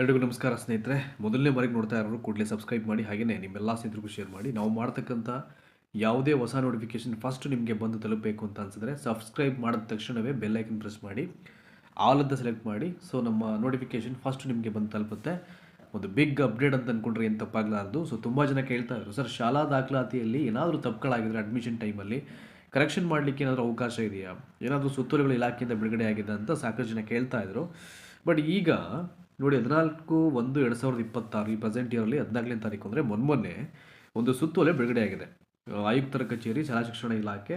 ಎಲ್ರಿಗೂ ನಮಸ್ಕಾರ ಸ್ನೇಹಿತರೆ. ಮೊದಲನೇ ಬಾರಿಗೆ ನೋಡ್ತಾ ಇರೋರು ಕೂಡಲೇ ಸಬ್ಸ್ಕ್ರೈಬ್ ಮಾಡಿ ಹಾಗೆಯೇ ನಿಮ್ಮೆಲ್ಲ ಸ್ನೇಹಿತರಿಗೂ ಶೇರ್ ಮಾಡಿ. ನಾವು ಮಾಡ್ತಕ್ಕಂಥ ಯಾವುದೇ ಹೊಸ ನೋಟಿಫಿಕೇಶನ್ ಫಸ್ಟ್ ನಿಮಗೆ ಬಂದು ತಲುಪಬೇಕು ಅಂತ ಅನ್ಸಿದ್ರೆ ಸಬ್ಸ್ಕ್ರೈಬ್ ಮಾಡಿದ ತಕ್ಷಣವೇ ಬೆಲ್ ಐಕನ್ ಪ್ರೆಸ್ ಮಾಡಿ. ಆಲ್ ಅಂತ ಸೆಲೆಕ್ಟ್ ಮಾಡಿ. ಸೊ ನಮ್ಮ ನೋಟಿಫಿಕೇಶನ್ ಫಸ್ಟ್ ನಿಮಗೆ ಬಂದು ತಲುಪುತ್ತೆ. ಒಂದು ಬಿಗ್ ಅಪ್ಡೇಟ್ ಅಂತ ಅಂದ್ಕೊಂಡ್ರೆ ಏನು ತಪ್ಪಾಗಲಾರ್ದು. ಸೊ ತುಂಬ ಜನ ಕೇಳ್ತಾ ಇದ್ರು, ಸರ್, ಶಾಲಾ ದಾಖಲಾತಿಯಲ್ಲಿ ಏನಾದರೂ ತಪ್ಪುಗಳಾಗಿದ್ರೆ ಅಡ್ಮಿಷನ್ ಟೈಮಲ್ಲಿ ಕರೆಕ್ಷನ್ ಮಾಡಲಿಕ್ಕೆ ಏನಾದರೂ ಅವಕಾಶ ಇದೆಯಾ? ಏನಾದರೂ ಸುತ್ತೋಲೆಗಳು ಇಲಾಖೆಯಿಂದ ಬಿಡುಗಡೆ ಆಗಿದೆ ಅಂತ ಸಾಕಷ್ಟು ಜನ ಕೇಳ್ತಾ ಇದ್ರು. ಬಟ್ ಈಗ ನೋಡಿ, ಹದಿನಾಲ್ಕು ಒಂದು ಎರಡು ಸಾವಿರದ ಇಪ್ಪತ್ತಾರು, ಈ ಪ್ರೆಸೆಂಟ್ ಇಯರಲ್ಲಿ ಹದಿನಾಲ್ಕನೇ ತಾರೀಕು ಅಂದರೆ ಮೊನ್ನೆ ಒಂದು ಸುತ್ತೋಲೆ ಬಿಡುಗಡೆಯಾಗಿದೆ ಆಯುಕ್ತರ ಕಚೇರಿ, ಶಾಲಾ ಶಿಕ್ಷಣ ಇಲಾಖೆ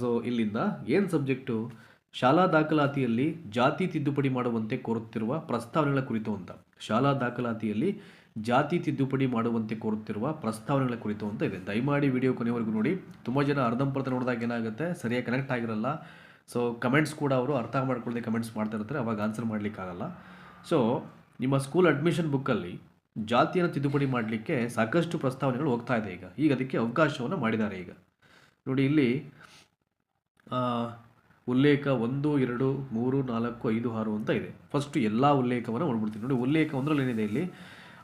ಸೊ ಇಲ್ಲಿಂದ ಏನು ಸಬ್ಜೆಕ್ಟು ಶಾಲಾ ದಾಖಲಾತಿಯಲ್ಲಿ ಜಾತಿ ತಿದ್ದುಪಡಿ ಮಾಡುವಂತೆ ಕೋರುತ್ತಿರುವ ಪ್ರಸ್ತಾವನೆಗಳ ಕುರಿತು ಅಂತ. ಶಾಲಾ ದಾಖಲಾತಿಯಲ್ಲಿ ಜಾತಿ ತಿದ್ದುಪಡಿ ಮಾಡುವಂತೆ ಕೋರುತ್ತಿರುವ ಪ್ರಸ್ತಾವನೆಗಳ ಕುರಿತು ಅಂತ ಇದೆ. ದಯಮಾಡಿ ವಿಡಿಯೋ ಕೊನೆವರೆಗೂ ನೋಡಿ. ತುಂಬ ಜನ ಅರ್ಧಂಪರ್ಧ ನೋಡಿದಾಗ ಏನಾಗುತ್ತೆ? ಸರಿಯಾಗಿ ಕನೆಕ್ಟ್ ಆಗಿರಲ್ಲ. ಸೊ ಕಮೆಂಟ್ಸ್ ಕೂಡ ಅವರು ಅರ್ಥ ಮಾಡ್ಕೊಳ್ಳದೆ ಕಮೆಂಟ್ಸ್ ಮಾಡ್ತಾ ಇರ್ತಾರೆ. ಅವಾಗ ಆನ್ಸರ್ ಮಾಡಲಿಕ್ಕಾಗಲ್ಲ. ಸೊ ನಿಮ್ಮ ಸ್ಕೂಲ್ ಅಡ್ಮಿಷನ್ ಬುಕ್ಕಲ್ಲಿ ಜಾತಿಯನ್ನು ತಿದ್ದುಪಡಿ ಮಾಡಲಿಕ್ಕೆ ಸಾಕಷ್ಟು ಪ್ರಸ್ತಾವನೆಗಳು ಹೋಗ್ತಾ ಇದೆ ಈಗ. ಈಗ ಅದಕ್ಕೆ ಅವಕಾಶವನ್ನು ಮಾಡಿದ್ದಾರೆ ಈಗ. ನೋಡಿ, ಇಲ್ಲಿ ಉಲ್ಲೇಖ ಒಂದು, ಎರಡು, ಮೂರು, ನಾಲ್ಕು, ಐದು, ಆರು ಅಂತ ಇದೆ. ಫಸ್ಟ್ ಎಲ್ಲ ಉಲ್ಲೇಖವನ್ನು ನೋಡ್ಬಿಡ್ತೀನಿ. ನೋಡಿ, ಉಲ್ಲೇಖ ಒಂದರಲ್ಲಿ ಏನಿದೆ ಇಲ್ಲಿ?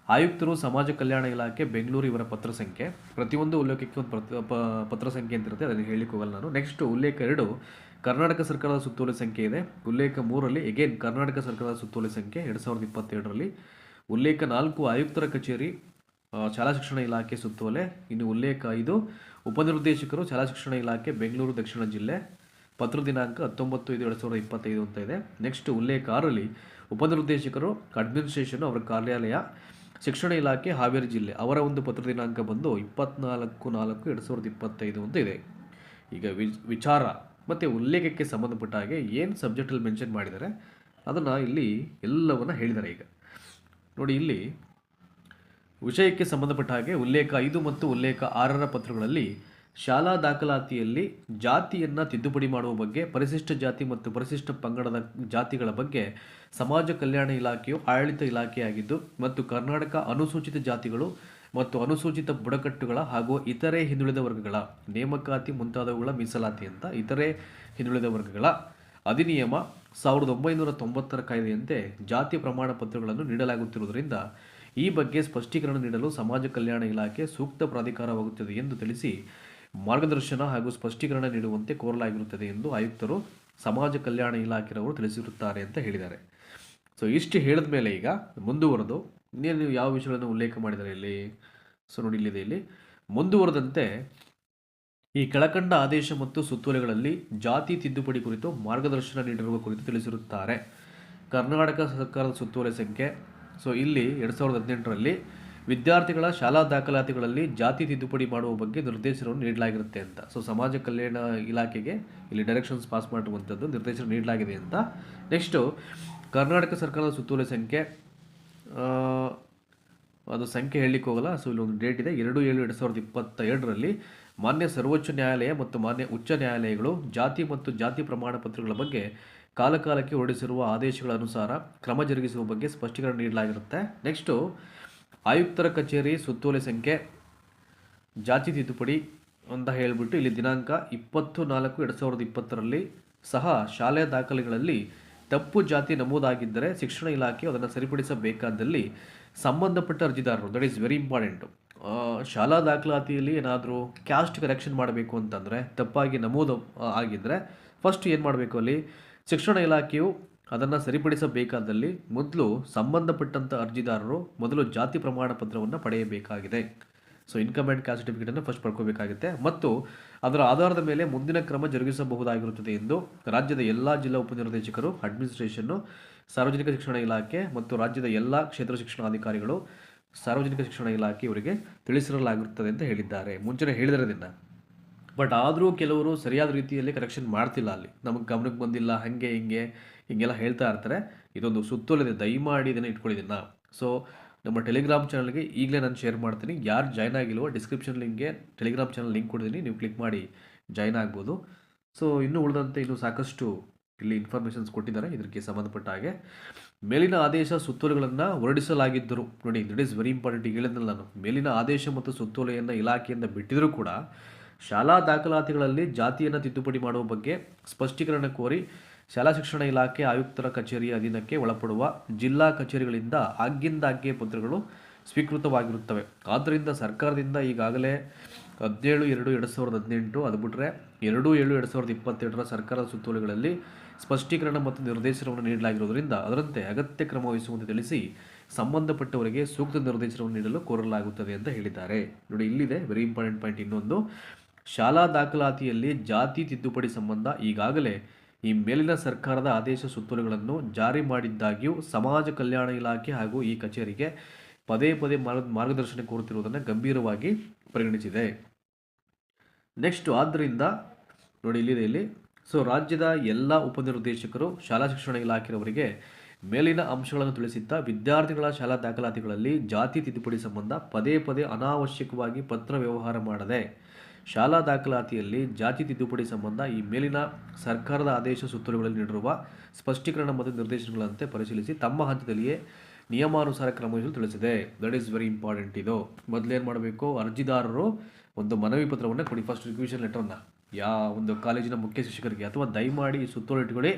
ಆಯುಕ್ತರು ಸಮಾಜ ಕಲ್ಯಾಣ ಇಲಾಖೆ, ಬೆಂಗಳೂರು ಇವರ ಪತ್ರ ಸಂಖ್ಯೆ. ಪ್ರತಿಯೊಂದು ಉಲ್ಲೇಖಕ್ಕೆ ಒಂದು ಪತ್ರ ಸಂಖ್ಯೆ ಅಂತ ಇರುತ್ತೆ. ಅದನ್ನು ಹೇಳಿಕ್ಕೆ ಹೋಗಲ್ಲ ನಾನು. ನೆಕ್ಸ್ಟ್ ಉಲ್ಲೇಖ ಎರಡು ಕರ್ನಾಟಕ ಸರ್ಕಾರದ ಸುತ್ತೋಲೆ ಸಂಖ್ಯೆ ಇದೆ. ಉಲ್ಲೇಖ ಮೂರರಲ್ಲಿ ಎಗೇನ್ ಕರ್ನಾಟಕ ಸರ್ಕಾರದ ಸುತ್ತೋಲೆ ಸಂಖ್ಯೆ ಎರಡು ಸಾವಿರದ ಇಪ್ಪತ್ತೆರಡರಲ್ಲಿ ಉಲ್ಲೇಖ ನಾಲ್ಕು, ಆಯುಕ್ತರ ಕಚೇರಿ ಶಾಲಾ ಶಿಕ್ಷಣ ಇಲಾಖೆ ಸುತ್ತೋಲೆ. ಇನ್ನು ಉಲ್ಲೇಖ ಐದು, ಉಪನಿರ್ದೇಶಕರು ಶಾಲಾ ಶಿಕ್ಷಣ ಇಲಾಖೆ, ಬೆಂಗಳೂರು, ದಕ್ಷಿಣ ಜಿಲ್ಲೆ. ಪತ್ರ ದಿನಾಂಕ ಹತ್ತೊಂಬತ್ತು ಐದು ಎರಡು ಸಾವಿರದ ಇಪ್ಪತ್ತೈದು ಅಂತ ಇದೆ. ನೆಕ್ಸ್ಟ್ ಉಲ್ಲೇಖ ಆರಲ್ಲಿ ಉಪನಿರ್ದೇಶಕರು ಅಡ್ಮಿನಿಸ್ಟ್ರೇಷನ್ ಅವರ ಕಾರ್ಯಾಲಯ, ಶಿಕ್ಷಣ ಇಲಾಖೆ, ಹಾವೇರಿ ಜಿಲ್ಲೆ. ಅವರ ಒಂದು ಪತ್ರ ದಿನಾಂಕ ಬಂದು ಇಪ್ಪತ್ನಾಲ್ಕು ನಾಲ್ಕು ಎರಡು ಸಾವಿರದ ಇಪ್ಪತ್ತೈದು ಅಂತ ಇದೆ. ಈಗ ವಿಚಾರ. ಮತ್ತು ಉಲ್ಲೇಖಕ್ಕೆ ಸಂಬಂಧಪಟ್ಟ ಹಾಗೆ ಏನು ಸಬ್ಜೆಕ್ಟಲ್ಲಿ ಮೆನ್ಷನ್ ಮಾಡಿದ್ದಾರೆ, ಅದನ್ನು ಇಲ್ಲಿ ಎಲ್ಲವನ್ನು ಹೇಳಿದ್ದಾರೆ ಈಗ. ನೋಡಿ ಇಲ್ಲಿ, ವಿಷಯಕ್ಕೆ ಸಂಬಂಧಪಟ್ಟ ಹಾಗೆ ಉಲ್ಲೇಖ ಐದು ಮತ್ತು ಉಲ್ಲೇಖ ಆರರ ಪತ್ರಗಳಲ್ಲಿ ಶಾಲಾ ದಾಖಲಾತಿಯಲ್ಲಿ ಜಾತಿಯನ್ನು ತಿದ್ದುಪಡಿ ಮಾಡುವ ಬಗ್ಗೆ, ಪರಿಶಿಷ್ಟ ಜಾತಿ ಮತ್ತು ಪರಿಶಿಷ್ಟ ಪಂಗಡದ ಜಾತಿಗಳ ಬಗ್ಗೆ ಸಮಾಜ ಕಲ್ಯಾಣ ಇಲಾಖೆಯು ಆಡಳಿತ ಇಲಾಖೆಯಾಗಿದ್ದು ಮತ್ತು ಕರ್ನಾಟಕ ಅನುಸೂಚಿತ ಜಾತಿಗಳು ಮತ್ತು ಅನುಸೂಚಿತ ಬುಡಕಟ್ಟುಗಳ ಹಾಗೂ ಇತರೆ ಹಿಂದುಳಿದ ವರ್ಗಗಳ ನೇಮಕಾತಿ ಮುಂತಾದವುಗಳ ಮೀಸಲಾತಿ ಅಂತ ಇತರೆ ಹಿಂದುಳಿದ ವರ್ಗಗಳ ಅಧಿನಿಯಮ ಸಾವಿರದ ಒಂಬೈನೂರ ತೊಂಬತ್ತರ ಕಾಯ್ದೆಯಂತೆ ಜಾತಿ ಪ್ರಮಾಣ ಪತ್ರಗಳನ್ನು ನೀಡಲಾಗುತ್ತಿರುವುದರಿಂದ ಈ ಬಗ್ಗೆ ಸ್ಪಷ್ಟೀಕರಣ ನೀಡಲು ಸಮಾಜ ಕಲ್ಯಾಣ ಇಲಾಖೆ ಸೂಕ್ತ ಪ್ರಾಧಿಕಾರವಾಗುತ್ತದೆ ಎಂದು ತಿಳಿಸಿ ಮಾರ್ಗದರ್ಶನ ಹಾಗೂ ಸ್ಪಷ್ಟೀಕರಣ ನೀಡುವಂತೆ ಕೋರಲಾಗಿರುತ್ತದೆ ಎಂದು ಆಯುಕ್ತರು ಸಮಾಜ ಕಲ್ಯಾಣ ಇಲಾಖೆಯವರು ತಿಳಿಸಿರುತ್ತಾರೆ ಅಂತ ಹೇಳಿದ್ದಾರೆ. ಸೊ ಇಷ್ಟು ಹೇಳಿದ ಮೇಲೆ ಈಗ ಮುಂದುವರೆದು ಇನ್ನೇನು ನೀವು ಯಾವ ವಿಷಯಗಳನ್ನು ಉಲ್ಲೇಖ ಮಾಡಿದ್ದಾರೆ ಇಲ್ಲಿ? ಸೊ ನೋಡಿ ಇಲ್ಲಿದೆ ಇಲ್ಲಿ. ಮುಂದುವರೆದಂತೆ, ಈ ಕೆಳಕಂಡ ಆದೇಶ ಮತ್ತು ಸುತ್ತೋಲೆಗಳಲ್ಲಿ ಜಾತಿ ತಿದ್ದುಪಡಿ ಕುರಿತು ಮಾರ್ಗದರ್ಶನ ನೀಡಿರುವ ಕುರಿತು ತಿಳಿಸಿರುತ್ತಾರೆ. ಕರ್ನಾಟಕ ಸರ್ಕಾರದ ಸುತ್ತೋಲೆ ಸಂಖ್ಯೆ, ಸೊ ಇಲ್ಲಿ ಎರಡು ಸಾವಿರದ ಹದಿನೆಂಟರಲ್ಲಿ ವಿದ್ಯಾರ್ಥಿಗಳ ಶಾಲಾ ದಾಖಲಾತಿಗಳಲ್ಲಿ ಜಾತಿ ತಿದ್ದುಪಡಿ ಮಾಡುವ ಬಗ್ಗೆ ನಿರ್ದೇಶನವನ್ನು ನೀಡಲಾಗಿರುತ್ತೆ ಅಂತ. ಸೊ ಸಮಾಜ ಕಲ್ಯಾಣ ಇಲಾಖೆಗೆ ಇಲ್ಲಿ ಡೈರೆಕ್ಷನ್ಸ್ ಪಾಸ್ ಮಾಡುವಂಥದ್ದು ನಿರ್ದೇಶನ ನೀಡಲಾಗಿದೆ ಅಂತ. ನೆಕ್ಸ್ಟು ಕರ್ನಾಟಕ ಸರ್ಕಾರದ ಸುತ್ತೋಲೆ ಸಂಖ್ಯೆ ಅದು ಸಂಖ್ಯೆ ಹೇಳಲಿಕ್ಕೆ ಹೋಗಲ್ಲ. ಸೊ ಇಲ್ಲಿ ಒಂದು ಡೇಟ್ ಇದೆ. ಎರಡು ಏಳು ಎರಡು ಸಾವಿರದ ಇಪ್ಪತ್ತ ಎರಡರಲ್ಲಿ ಮಾನ್ಯ ಸರ್ವೋಚ್ಚ ನ್ಯಾಯಾಲಯ ಮತ್ತು ಮಾನ್ಯ ಉಚ್ಚ ನ್ಯಾಯಾಲಯಗಳು ಜಾತಿ ಮತ್ತು ಜಾತಿ ಪ್ರಮಾಣ ಪತ್ರಗಳ ಬಗ್ಗೆ ಕಾಲಕಾಲಕ್ಕೆ ಹೊರಡಿಸಿರುವ ಆದೇಶಗಳ ಅನುಸಾರ ಕ್ರಮ ಜರುಗಿಸುವ ಬಗ್ಗೆ ಸ್ಪಷ್ಟೀಕರಣ ನೀಡಲಾಗಿರುತ್ತೆ. ನೆಕ್ಸ್ಟು ಆಯುಕ್ತರ ಕಚೇರಿ ಸುತ್ತೋಲೆ ಸಂಖ್ಯೆ, ಜಾತಿ ತಿದ್ದುಪಡಿ ಅಂತ ಹೇಳಿಬಿಟ್ಟು ಇಲ್ಲಿ ದಿನಾಂಕ ಇಪ್ಪತ್ತು ನಾಲ್ಕು ಎರಡು ಸಾವಿರದ ಇಪ್ಪತ್ತರಲ್ಲಿ ಸಹ ಶಾಲೆಯ ದಾಖಲೆಗಳಲ್ಲಿ ತಪ್ಪು ಜಾತಿ ನಮೂದಾಗಿದ್ದರೆ ಶಿಕ್ಷಣ ಇಲಾಖೆ ಅದನ್ನು ಸರಿಪಡಿಸಬೇಕಾದಲ್ಲಿ ಸಂಬಂಧಪಟ್ಟ ಅರ್ಜಿದಾರರು ದಟ್ ಈಸ್ ವೆರಿ ಇಂಪಾರ್ಟೆಂಟು ಶಾಲಾ ದಾಖಲಾತಿಯಲ್ಲಿ ಏನಾದರೂ ಕ್ಯಾಸ್ಟ್ ಕರೆಕ್ಷನ್ ಮಾಡಬೇಕು ಅಂತಂದರೆ, ತಪ್ಪಾಗಿ ನಮೂದು ಆಗಿದ್ದರೆ ಫಸ್ಟ್ ಏನು ಮಾಡಬೇಕು ಅಲ್ಲಿ? ಶಿಕ್ಷಣ ಇಲಾಖೆಯು ಅದನ್ನು ಸರಿಪಡಿಸಬೇಕಾದಲ್ಲಿ ಮೊದಲು ಸಂಬಂಧಪಟ್ಟಂಥ ಅರ್ಜಿದಾರರು ಮೊದಲು ಜಾತಿ ಪ್ರಮಾಣ ಪತ್ರವನ್ನು ಪಡೆಯಬೇಕಾಗಿದೆ. ಸೊ ಇನ್ಕಮ್ ಆ್ಯಂಡ್ ಕ್ಯಾಸ್ಟ್ ಸರ್ಟಿಫಿಕೇಟನ್ನು ಫಸ್ಟ್ ಪಡ್ಕೋಬೇಕಾಗುತ್ತೆ. ಮತ್ತು ಅದರ ಆಧಾರದ ಮೇಲೆ ಮುಂದಿನ ಕ್ರಮ ಜರುಗಿಸಬಹುದಾಗಿರುತ್ತದೆ ಎಂದು ರಾಜ್ಯದ ಎಲ್ಲ ಜಿಲ್ಲಾ ಉಪನಿರ್ದೇಶಕರು ಅಡ್ಮಿನಿಸ್ಟ್ರೇಷನ್ನು ಸಾರ್ವಜನಿಕ ಶಿಕ್ಷಣ ಇಲಾಖೆ ಮತ್ತು ರಾಜ್ಯದ ಎಲ್ಲ ಕ್ಷೇತ್ರ ಶಿಕ್ಷಣಾಧಿಕಾರಿಗಳು ಸಾರ್ವಜನಿಕ ಶಿಕ್ಷಣ ಇಲಾಖೆ ಇವರಿಗೆ ತಿಳಿಸಿರಲಾಗಿರುತ್ತದೆ ಅಂತ ಹೇಳಿದ್ದಾರೆ. ಮುಂಚೆನೇ ಹೇಳಿದ್ರದಿಂದ. ಬಟ್ ಆದರೂ ಕೆಲವರು ಸರಿಯಾದ ರೀತಿಯಲ್ಲಿ ಕರೆಕ್ಷನ್ ಮಾಡ್ತಿಲ್ಲ ಅಲ್ಲಿ. ನಮಗೆ ಗಮನಕ್ಕೆ ಬಂದಿಲ್ಲ, ಹಾಗೆ ಹಿಂಗೆ ಹಿಂಗೆಲ್ಲ ಹೇಳ್ತಾ ಇರ್ತಾರೆ. ಇದೊಂದು ಸುತ್ತೋಲಿದೆ ದಯಮಾಡಿ ಇದನ್ನು ಇಟ್ಕೊಳ್ಳಿದ್ದೀನಿ ಸೊ ನಮ್ಮ ಟೆಲಿಗ್ರಾಮ್ ಚಾನಲ್ಗೆ ಈಗಲೇ ನಾನು ಶೇರ್ ಮಾಡ್ತೀನಿ. ಯಾರು ಜಾಯ್ನ್ ಆಗಿಲ್ವೋ ಡಿಸ್ಕ್ರಿಪ್ಷನ್ ಲಿಂಕ್ಗೆ ಟೆಲಿಗ್ರಾಮ್ ಚಾನಲ್ ಲಿಂಕ್ ಕೊಡ್ತೀನಿ. ನೀವು ಕ್ಲಿಕ್ ಮಾಡಿ ಜಾಯ್ನ್ ಆಗ್ಬೋದು. ಸೊ ಇನ್ನೂ ಉಳಿದಂತೆ ಇನ್ನೂ ಸಾಕಷ್ಟು ಇಲ್ಲಿ ಇನ್ಫಾರ್ಮೇಷನ್ಸ್ ಕೊಟ್ಟಿದ್ದಾರೆ. ಇದಕ್ಕೆ ಸಂಬಂಧಪಟ್ಟ ಹಾಗೆ. ಮೇಲಿನ ಆದೇಶ ಸುತ್ತೋಲೆಗಳನ್ನು ಹೊರಡಿಸಲಾಗಿದ್ದರು, ನೋಡಿ ದಟ್ ಈಸ್ ವೆರಿ ಇಂಪಾರ್ಟೆಂಟ್ ಈಗ ಹೇಳಿದ್ನಲ್ಲ ನಾನು. ಮೇಲಿನ ಆದೇಶ ಮತ್ತು ಸುತ್ತೋಲೆಯನ್ನು ಇಲಾಖೆಯಿಂದ ಬಿಟ್ಟಿದ್ದರೂ ಕೂಡ, ಶಾಲಾ ದಾಖಲಾತಿಗಳಲ್ಲಿ ಜಾತಿಯನ್ನು ತಿದ್ದುಪಡಿ ಮಾಡುವ ಬಗ್ಗೆ ಸ್ಪಷ್ಟೀಕರಣ ಕೋರಿ ಶಾಲಾ ಶಿಕ್ಷಣ ಇಲಾಖೆ ಆಯುಕ್ತರ ಕಚೇರಿಯ ಅಧೀನಕ್ಕೆ ಒಳಪಡುವ ಜಿಲ್ಲಾ ಕಚೇರಿಗಳಿಂದ ಆಗಿಂದಾಗ್ಗೆ ಪತ್ರಗಳು ಸ್ವೀಕೃತವಾಗಿರುತ್ತವೆ. ಆದ್ದರಿಂದ ಸರ್ಕಾರದಿಂದ ಈಗಾಗಲೇ ಹದಿನೇಳು, ಎರಡು ಎರಡು ಸಾವಿರದ ಹದಿನೆಂಟು ಅದು ಬಿಟ್ಟರೆ ಎರಡು, ಏಳು, ಎರಡು ಸಾವಿರದ ಇಪ್ಪತ್ತೆರಡರ ಸರ್ಕಾರದ ಸುತ್ತೋಲೆಗಳಲ್ಲಿ ಸ್ಪಷ್ಟೀಕರಣ ಮತ್ತು ನಿರ್ದೇಶನವನ್ನು ನೀಡಲಾಗಿರುವುದರಿಂದ ಅದರಂತೆ ಅಗತ್ಯ ಕ್ರಮ ವಹಿಸುವಂತೆ ತಿಳಿಸಿ ಸಂಬಂಧಪಟ್ಟವರಿಗೆ ಸೂಕ್ತ ನಿರ್ದೇಶನವನ್ನು ನೀಡಲು ಕೋರಲಾಗುತ್ತದೆ ಅಂತ ಹೇಳಿದ್ದಾರೆ. ನೋಡಿ, ಇಲ್ಲಿದೆ ವೆರಿ ಇಂಪಾರ್ಟೆಂಟ್ ಪಾಯಿಂಟ್ ಇನ್ನೊಂದು. ಶಾಲಾ ದಾಖಲಾತಿಯಲ್ಲಿ ಜಾತಿ ತಿದ್ದುಪಡಿ ಸಂಬಂಧ ಈಗಾಗಲೇ ಈ ಮೇಲಿನ ಸರ್ಕಾರದ ಆದೇಶ ಸುತ್ತೋಲೆಗಳನ್ನು ಜಾರಿ ಮಾಡಿದ್ದಾಗಿಯೂ ಸಮಾಜ ಕಲ್ಯಾಣ ಇಲಾಖೆ ಹಾಗೂ ಈ ಕಚೇರಿಗೆ ಪದೇ ಪದೇ ಮಾರ್ಗ, ಮಾರ್ಗದರ್ಶನ ಕೋರುತ್ತಿರುವುದನ್ನು ಗಂಭೀರವಾಗಿ ಪರಿಗಣಿಸಿದೆ. ನೆಕ್ಸ್ಟ್ ಆದ್ದರಿಂದ ನೋಡಿ ಇಲ್ಲಿದೆ ಇಲ್ಲಿ. ಸೊ ರಾಜ್ಯದ ಎಲ್ಲ ಉಪನಿರ್ದೇಶಕರು, ಶಾಲಾ ಶಿಕ್ಷಣ ಇಲಾಖೆಯವರಿಗೆ ಮೇಲಿನ ಅಂಶಗಳನ್ನು ತಿಳಿಸಿದ್ದ ವಿದ್ಯಾರ್ಥಿಗಳ ಶಾಲಾ ದಾಖಲಾತಿಗಳಲ್ಲಿ ಜಾತಿ ತಿದ್ದುಪಡಿ ಸಂಬಂಧ ಪದೇ ಪದೇ ಅನಾವಶ್ಯಕವಾಗಿ ಪತ್ರ ವ್ಯವಹಾರ ಮಾಡದೆ ಶಾಲಾ ದಾಖಲಾತಿಯಲ್ಲಿ ಜಾತಿ ತಿದ್ದುಪಡಿ ಸಂಬಂಧ ಈ ಮೇಲಿನ ಸರ್ಕಾರದ ಆದೇಶ ಸುತ್ತೋಲೆಗಳಲ್ಲಿ ನೀಡಿರುವ ಸ್ಪಷ್ಟೀಕರಣ ಮತ್ತು ನಿರ್ದೇಶನಗಳಂತೆ ಪರಿಶೀಲಿಸಿ ತಮ್ಮ ಹಂತದಲ್ಲಿಯೇ ನಿಯಮಾನುಸಾರ ಕ್ರಮ ವಹಿಸಲು ತಿಳಿಸಿದೆ. ದಟ್ ಈಸ್ ವೆರಿ ಇಂಪಾರ್ಟೆಂಟ್ ಇದು. ಮೊದಲೇನು ಮಾಡಬೇಕು? ಅರ್ಜಿದಾರರು ಒಂದು ಮನವಿ ಪತ್ರವನ್ನು ಕೊಡಿ. ಫಸ್ಟ್ ರಿಕ್ವಿಷನ್ ಲೆಟರನ್ನು ಯಾ ಒಂದು ಕಾಲೇಜಿನ ಮುಖ್ಯ ಶಿಕ್ಷಕರಿಗೆ ಅಥವಾ ದಯಮಾಡಿ ಸುತ್ತೋಲೆ ಇಟ್ಕೊಳ್ಳಿ.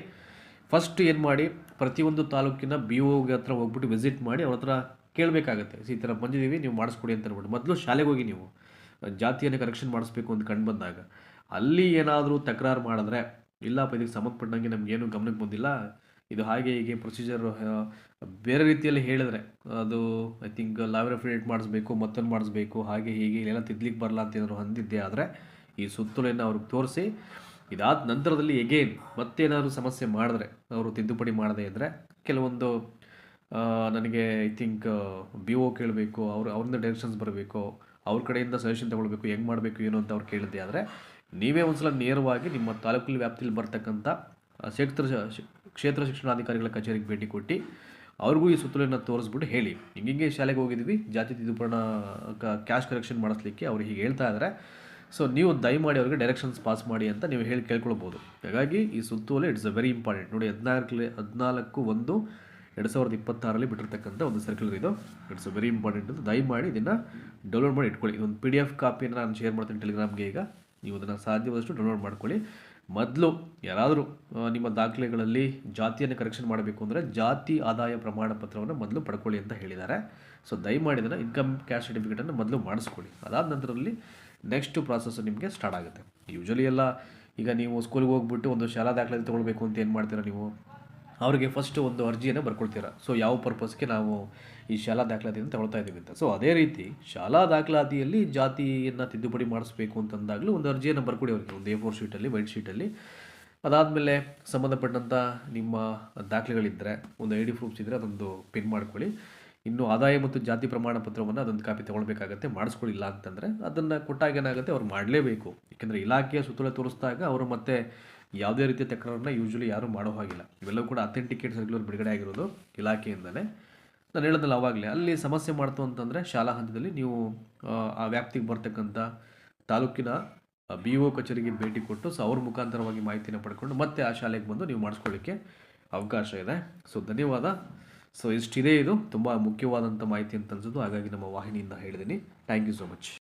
ಫಸ್ಟ್ ಏನು ಮಾಡಿ? ಪ್ರತಿಯೊಂದು ತಾಲೂಕಿನ ಬಿ ಓಗೆ ಹತ್ರ ಹೋಗ್ಬಿಟ್ಟು ವಿಸಿಟ್ ಮಾಡಿ ಅವ್ರ ಹತ್ರ ಕೇಳಬೇಕಾಗತ್ತೆ. ಈ ಥರ ಬಂದಿದ್ದೀವಿ, ನೀವು ಮಾಡಿಸ್ಕೊಡಿ ಅಂತ ಹೇಳ್ಬಿಟ್ಟು ಮೊದಲು ಶಾಲೆಗೆ ಹೋಗಿ ನೀವು. ಜಾತಿಯನ್ನು ಕರೆಕ್ಷನ್ ಮಾಡಿಸ್ಬೇಕು ಅಂತ ಕಂಡು ಬಂದಾಗ, ಅಲ್ಲಿ ಏನಾದರೂ ತಕರಾರು ಮಾಡಿದ್ರೆ ಇಲ್ಲಪ್ಪ ಇದಕ್ಕೆ ಸಂಬಂಧಪಟ್ಟಂಗೆ ನಮಗೇನು ಗಮನಕ್ಕೆ ಬಂದಿಲ್ಲ, ಇದು ಹಾಗೆ ಹೀಗೆ ಪ್ರೊಸೀಜರ್ ಬೇರೆ ರೀತಿಯಲ್ಲಿ ಹೇಳಿದ್ರೆ, ಅದು ಐ ಥಿಂಕ್ ಲಾವ್ ಅಫಿಡೇಟ್ ಮಾಡಿಸ್ಬೇಕು, ಮತ್ತೊಂದು ಮಾಡಿಸ್ಬೇಕು, ಹಾಗೆ ಹೀಗೆ ಇಲ್ಲೆಲ್ಲ ತಿದ್ಲಿಕ್ಕೆ ಬರಲ್ಲ ಅಂತ ಏನಾದ್ರು ಹೊಂದಿದ್ದೆ ಆದರೆ, ಈ ಸುತ್ತೋಲೆಯನ್ನು ಅವ್ರಿಗೆ ತೋರಿಸಿ, ಇದಾದ ನಂತರದಲ್ಲಿ ಎಗೇನ್ ಮತ್ತೇನಾದ್ರು ಸಮಸ್ಯೆ ಮಾಡಿದ್ರೆ, ಅವರು ತಿದ್ದುಪಡಿ ಮಾಡದೇ ಇದ್ದರೆ ಕೆಲವೊಂದು ನನಗೆ ಐ ಥಿಂಕ್ ಬಿ ಒ ಕೇಳಬೇಕು, ಅವ್ರು, ಅವ್ರಿಂದ ಡೈರೆಕ್ಷನ್ಸ್ ಬರಬೇಕು ಅವ್ರ ಕಡೆಯಿಂದ ಸಜೆಷನ್ ತೊಗೊಳ್ಬೇಕು, ಹೆಂಗೆ ಮಾಡಬೇಕು, ಏನು ಅಂತ ಅವ್ರು ಕೇಳಿದ್ದೆ. ಆದರೆ ನೀವೇ ಒಂದ್ಸಲ ನೇರವಾಗಿ ನಿಮ್ಮ ತಾಲೂಕಿನ ವ್ಯಾಪ್ತಿಯಲ್ಲಿ ಬರ್ತಕ್ಕಂಥ ಕ್ಷೇತ್ರ ಕ್ಷೇತ್ರ ಶಿಕ್ಷಣಾಧಿಕಾರಿಗಳ ಕಚೇರಿಗೆ ಭೇಟಿ ಕೊಟ್ಟು ಅವ್ರಿಗೂ ಈ ಸುತ್ತೋಲೆಯನ್ನು ತೋರಿಸ್ಬಿಟ್ಟು ಹೇಳಿ. ಹಿಂಗೆ ಶಾಲೆಗೆ ಹೋಗಿದ್ವಿ ಜಾತಿ ತಿದ್ದುಪಡಿನ ಕ್ಯಾಶ್ ಕರೆಕ್ಷನ್ ಮಾಡಿಸ್ಲಿಕ್ಕೆ ಅವ್ರು ಹೀಗೆ ಹೇಳ್ತಾ ಇದ್ದಾರೆ ಸೊ ನೀವು ದಯಮಾಡಿ ಅವರಿಗೆ ಡೈರೆಕ್ಷನ್ಸ್ ಪಾಸ್ ಮಾಡಿ ಅಂತ ನೀವು ಹೇಳಿ ಕೇಳ್ಕೊಳ್ಬೋದು. ಹಾಗಾಗಿ ಈ ಸುತ್ತೋಲೆ ಇಟ್ಸ್ ಅ ವೆರಿ ಇಂಪಾರ್ಟೆಂಟ್ ನೋಡಿ ಹದಿನಾಲ್ಕು ಹದಿನಾಲ್ಕು ಒಂದು ಎರಡು ಸಾವಿರದ ಇಪ್ಪತ್ತಾರಲ್ಲಿ ಬಿಟ್ಟಿರ್ತಕ್ಕಂಥ ಒಂದು ಸರ್ಕ್ಯುಲರ್ ಇದು. ಇಟ್ಸ್ ವೆರಿ ಇಂಪಾರ್ಟೆಂಟ್ ಅಂತ ದಯಮಾಡಿ ಇದನ್ನು ಡೌನ್ಲೋಡ್ ಮಾಡಿ ಇಟ್ಕೊಳ್ಳಿ. ಇದೊಂದು ಪಿ ಡಿ ಎಫ್ ಕಾಪಿಯನ್ನು ನಾನು ಶೇರ್ ಮಾಡ್ತೀನಿ ಟೆಲಿಗ್ರಾಮ್ಗೆ ಈಗ. ನೀವು ಅದನ್ನು ಸಾಧ್ಯವಾದಷ್ಟು ಡೌನ್ಲೋಡ್ ಮಾಡ್ಕೊಳ್ಳಿ. ಮೊದಲು ಯಾರಾದರೂ ನಿಮ್ಮ ದಾಖಲೆಗಳಲ್ಲಿ ಜಾತಿಯನ್ನು ಕರೆಕ್ಷನ್ ಮಾಡಬೇಕು ಅಂದರೆ ಜಾತಿ ಆದಾಯ ಪ್ರಮಾಣ ಪತ್ರವನ್ನು ಮೊದಲು ಪಡ್ಕೊಳ್ಳಿ ಅಂತ ಹೇಳಿದ್ದಾರೆ. ಸೊ ದಯಮಾಡಿ ಇದನ್ನು ಇನ್ಕಮ್ ಕ್ಯಾಶ್ ಸರ್ಟಿಫಿಕೇಟನ್ನು ಮೊದಲು ಮಾಡಿಸ್ಕೊಳ್ಳಿ. ಅದಾದ ನಂತರದಲ್ಲಿ ನೆಕ್ಸ್ಟ್ ಪ್ರಾಸೆಸ್ಸು ನಿಮಗೆ ಸ್ಟಾರ್ಟ್ ಆಗುತ್ತೆ. ಯೂಶಲಿ ಎಲ್ಲ ಈಗ ನೀವು ಸ್ಕೂಲ್ಗೆ ಹೋಗ್ಬಿಟ್ಟು ಒಂದು ಶಾಲಾ ದಾಖಲೆ ತೊಗೊಳ್ಬೇಕು ಅಂತ ಏನು ಮಾಡ್ತೀರಾ ನೀವು? ಅವರಿಗೆ ಫಸ್ಟ್ ಒಂದು ಅರ್ಜಿಯನ್ನು ಬರ್ಕೊಳ್ತೀರಾ ಸೊ ಯಾವ ಪರ್ಪಸ್ಗೆ ನಾವು ಈ ಶಾಲಾ ದಾಖಲಾತಿಯನ್ನು ತಗೊಳ್ತಾ ಇದ್ದೀವಿ ಅಂತ. ಸೊ ಅದೇ ರೀತಿ ಶಾಲಾ ದಾಖಲಾತಿಯಲ್ಲಿ ಜಾತಿಯನ್ನು ತಿದ್ದುಪಡಿ ಮಾಡಿಸ್ಬೇಕು ಅಂತಂದಾಗಲೂ ಒಂದು ಅರ್ಜಿಯನ್ನು ಬರ್ಕೊಡಿ ಅವರಿಗೆ. ಒಂದು ಎ ಫೋರ್ ಶೀಟಲ್ಲಿ ವೈಟ್ ಶೀಟಲ್ಲಿ ಅದಾದಮೇಲೆ ಸಂಬಂಧಪಟ್ಟಂಥ ನಿಮ್ಮ ದಾಖಲೆಗಳಿದ್ದರೆ ಒಂದು ಐ ಡಿ ಪ್ರೂಫ್ಸ್ ಇದ್ದರೆ ಅದೊಂದು ಪಿನ್ ಮಾಡ್ಕೊಳ್ಳಿ. ಇನ್ನು ಆದಾಯ ಮತ್ತು ಜಾತಿ ಪ್ರಮಾಣ ಪತ್ರವನ್ನು ಅದೊಂದು ಕಾಪಿ ತೊಗೊಳ್ಬೇಕಾಗತ್ತೆ ಮಾಡಿಸ್ಕೊಳ್ಳಿಲ್ಲ ಅಂತಂದರೆ ಅದನ್ನು ಕೊಟ್ಟಾಗ ಏನಾಗುತ್ತೆ ಅವ್ರು ಮಾಡಲೇಬೇಕು. ಏಕೆಂದರೆ ಇಲಾಖೆಯ ಸುತ್ತಲೇ ತೋರಿಸಿದಾಗ ಅವರು ಮತ್ತೆ ಯಾವುದೇ ರೀತಿಯ ತಕರಾರನ್ನ ಯೂಶ್ವಲಿ ಯಾರೂ ಮಾಡೋ ಹಾಗಿಲ್ಲ. ಇವೆಲ್ಲವೂ ಕೂಡ ಅಥೆಂಟಿಕೇಟ್ ಸರ್ಕ್ಯುಲರ್ ಬಿಡುಗಡೆ ಆಗಿರೋದು ಇಲಾಖೆಯಿಂದಲೇ ನಾನು ಹೇಳೋದಲ್ಲ ಅವಾಗಲೇ ಅಲ್ಲಿ ಸಮಸ್ಯೆ ಮಾಡ್ತು ಅಂತಂದರೆ ಶಾಲಾ ಹಂತದಲ್ಲಿ ನೀವು ಆ, ವ್ಯಾಪ್ತಿಗೆ ಬರ್ತಕ್ಕಂಥ ತಾಲೂಕಿನ ಬಿ ಒ ಕಚೇರಿಗೆ ಭೇಟಿ ಕೊಟ್ಟು ಸೊ ಅವ್ರ ಮುಖಾಂತರವಾಗಿ ಮಾಹಿತಿನ ಪಡ್ಕೊಂಡು ಮತ್ತೆ ಆ ಶಾಲೆಗೆ ಬಂದು ನೀವು ಮಾಡಿಸ್ಕೊಳ್ಳಿಕ್ಕೆ ಅವಕಾಶ ಇದೆ. ಸೊ ಧನ್ಯವಾದ. ಸೊ ಇಷ್ಟಿದೆ ಇದು. ತುಂಬ ಮುಖ್ಯವಾದಂಥ ಮಾಹಿತಿ ಅಂತ ಅನ್ಸೋದು ಹಾಗಾಗಿ ನಮ್ಮ ವಾಹಿನಿಯಿಂದ ಹೇಳಿದ್ದೀನಿ ಥ್ಯಾಂಕ್ ಯು ಸೊ ಮಚ್